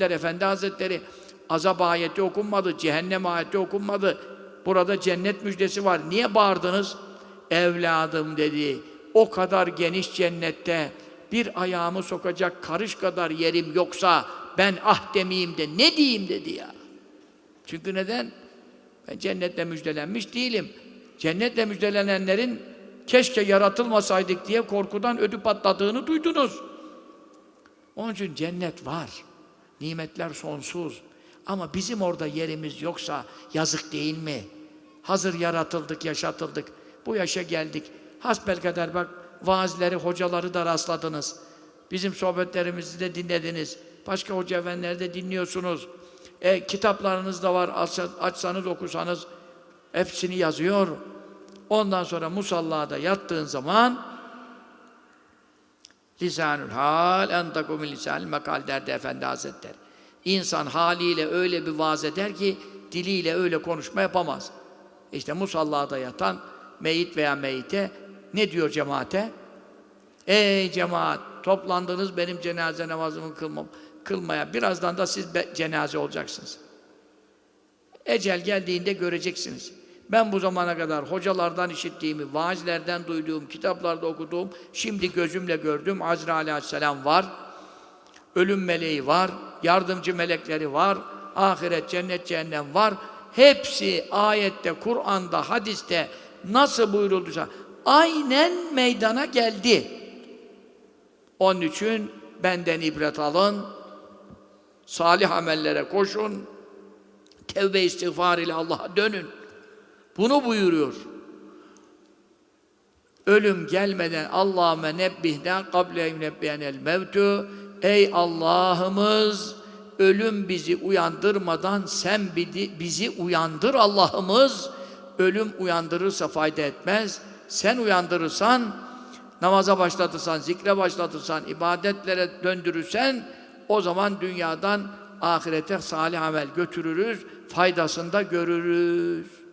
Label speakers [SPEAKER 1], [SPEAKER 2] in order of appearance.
[SPEAKER 1] Efendi Hazretleri azap ayeti okunmadı, cehennem ayeti okunmadı. Burada cennet müjdesi var. Niye bağırdınız? Evladım dedi. O kadar geniş cennette bir ayağımı sokacak karış kadar yerim yoksa ben ah demeyeyim de ne diyeyim dedi ya. Çünkü neden? Ben cennetle müjdelenmiş değilim. Cennetle müjdelenenlerin keşke yaratılmasaydık diye korkudan ödü patladığını duydunuz. Onun için cennet var. Nimetler sonsuz. Ama bizim orada yerimiz yoksa yazık değil mi? Hazır yaratıldık, yaşatıldık. Bu yaşa geldik. Hasbelkader bak vaazleri, hocaları da rastladınız. Bizim sohbetlerimizi de dinlediniz. Başka hoca efendileri de dinliyorsunuz. E, kitaplarınız da var. Açsa- Açsanız okusanız hepsini yazıyor. Ondan sonra musallada yattığın zaman Lisanül hal entaku min lisanil mekal derdi Efendi Hazretleri. İnsan haliyle öyle bir vaaz eder ki diliyle öyle konuşma yapamaz. İşte musallada yatan meyit veya meyite ne diyor cemaate? Ey cemaat toplandınız benim cenaze namazımı kılmam, kılmaya. Birazdan da siz cenaze olacaksınız. Ecel geldiğinde göreceksiniz. Ben bu zamana kadar hocalardan işittiğimi, vaazlerden duyduğum, kitaplarda okuduğum, şimdi gözümle gördüm. Azrail aleyhisselam var, ölüm meleği var, yardımcı melekleri var, ahiret, cennet, cehennem var. Hepsi ayette, Kur'an'da, hadiste nasıl buyurulduysa aynen meydana geldi. Onun için benden ibret alın, salih amellere koşun, tevbe istiğfar ile Allah'a dönün. Bunu buyuruyor. Ölüm gelmeden Allahümme nebbihna kable yunebbiyenel mevtu Ey Allah'ımız ölüm bizi uyandırmadan sen bizi, uyandır Allah'ımız ölüm uyandırırsa fayda etmez sen uyandırırsan namaza başlatırsan, zikre başlatırsan, ibadetlere döndürürsen o zaman dünyadan ahirete salih amel götürürüz, faydasını da görürüz.